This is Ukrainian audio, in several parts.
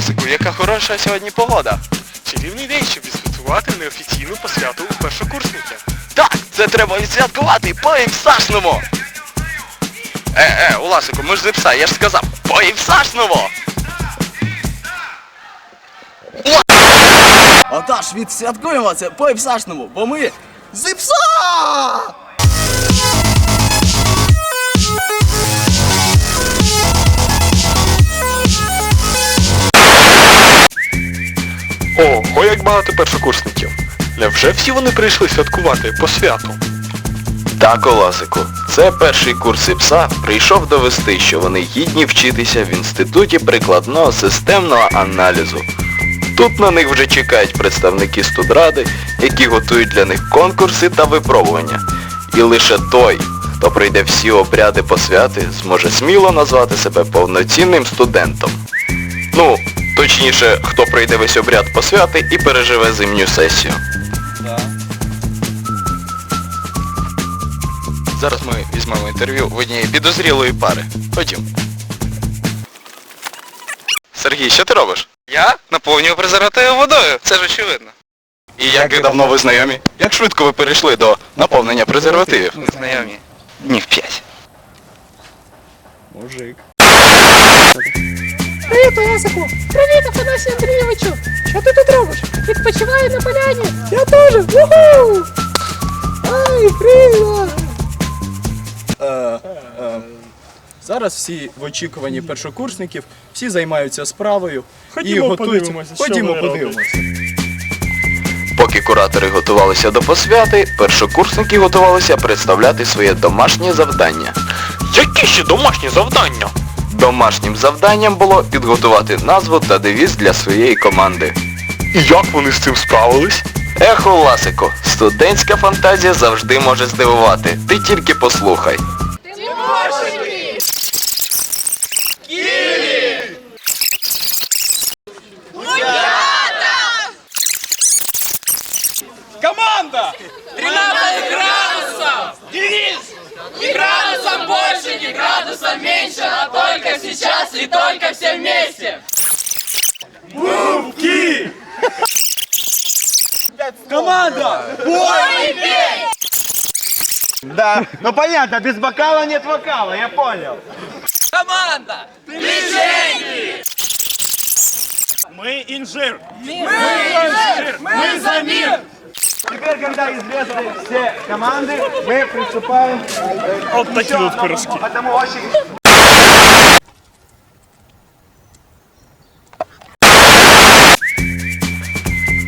Ласику, яка хороша сьогодні погода. Чарівний день, щоб відсвяткувати неофіційну посвяту у першокурсники. Так, це треба відсвяткувати по-імсашному. Е, е, Уласику, ми ж з пса, я ж сказав, по-імсашному. Отож, відсвяткуємо це по іпсашному, бо ми з як багато першокурсників. Невже всі вони прийшли святкувати по святу? Так, Оласику, це перший курс ІПСА прийшов довести, що вони гідні вчитися в інституті прикладного системного аналізу. Тут на них вже чекають представники студради, які готують для них конкурси та випробування. І лише той, хто пройде всі обряди посвяти, зможе сміло назвати себе повноцінним студентом. Ну, точніше, хто пройде весь обряд посвяти і переживе зимню сесію. Зараз ми візьмемо інтерв'ю в однієї підозрілої пари. Ходім. Сергій, що ти робиш? Я наповнюю презервативи водою, це ж очевидно. І як давно ви знайомі? Як швидко ви перейшли до наповнення презервативів? Знайомі. Днів п'ять. Привіт, Олесику! Привіт, Афанасію Андрійовичу! Що ти тут робиш? Відпочиваю на поляні! Я теж! Уху! Ай, привіт! Е, е, зараз всі в очікуванні першокурсників, всі займаються справою і Ходімо готуються. подивимося, що Ходімо вони роблять. подивимося. Поки куратори готувалися до посвяти, першокурсники готувалися представляти своє домашнє завдання. Які ще домашні завдання? Домашнім завданням було підготувати назву та девіз для своєї команди. І як вони з цим справились? Ехо Ласико, студентська фантазія завжди може здивувати. Ти тільки послухай. Команда! Ни градусом больше, ни градусом меньше, а только сейчас и только все вместе. Команда! Да, ну понятно, без бокала нет вокала, я понял. Команда! Движение! Мы инжир. Мы за мир! Теперь, когда известны все команды, мы приступаем От такі от пирожки. к одному очень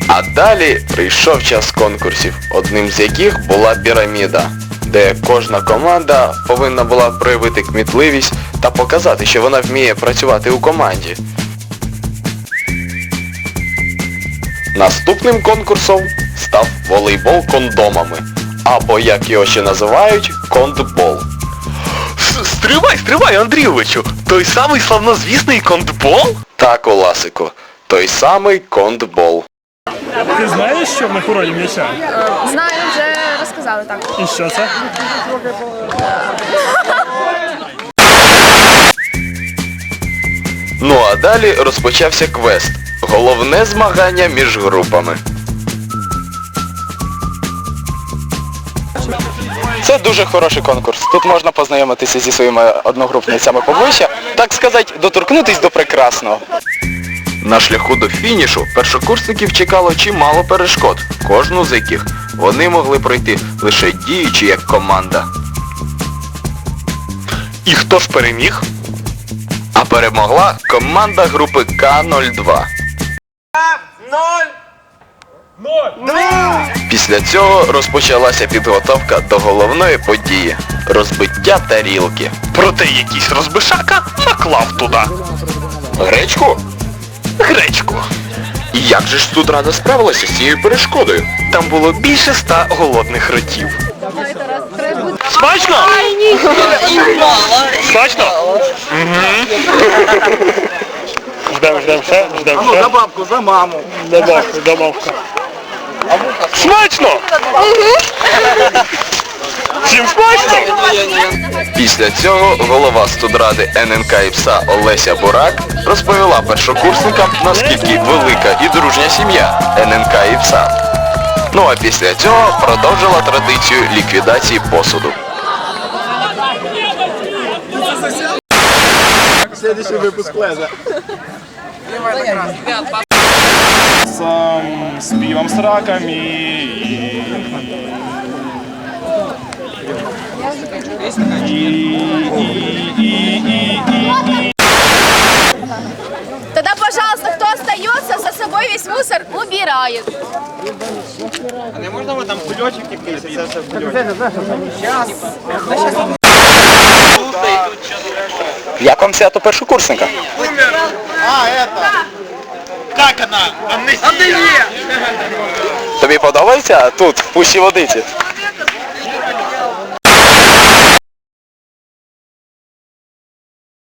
А далі прийшов час конкурсів, одним з яких була піраміда, де кожна команда повинна була проявити кмітливість та показати, що вона вміє працювати у команді. Наступним конкурсом став волейбол кондомами, або як його ще називають, кондбол. Стривай, стривай, Андрійовичу! Той самий славнозвісний контбол? Так, Оласико, той самий кондбол. Ти знаєш, що в них у м'яча? Знаю, вже розказали так. І що це? Ну а далі розпочався квест. Головне змагання між групами. Це дуже хороший конкурс. Тут можна познайомитися зі своїми одногрупницями поближче, так сказати, доторкнутись до прекрасного. На шляху до фінішу першокурсників чекало чимало перешкод, кожну з яких вони могли пройти лише діючи як команда. І хто ж переміг? А перемогла команда групи К-02. Після цього розпочалася підготовка до головної події розбиття тарілки. Проте якийсь розбишака наклав туди. Гречку? Гречку. І як же ж тут рада справилася з цією перешкодою? Там було більше ста голодних ротів. Смачно? Смачно? Ждем, ждем ще, ждем Ну, ще. за бабку, за маму. Добавка, добавка. Смачно? Всім смачно! Після цього голова студради ННК ІПСА Олеся Бурак розповіла першокурсникам, наскільки велика і дружня сім'я ННК ІПСА. Ну а після цього продовжила традицію ліквідації посуду. Следующий выпуск Леза. С, с пивом с раками и... Тогда, пожалуйста, кто остается, за собой весь мусор убирает. Як вам свято першокурсника? Тобі подобається тут, в пущі водиці?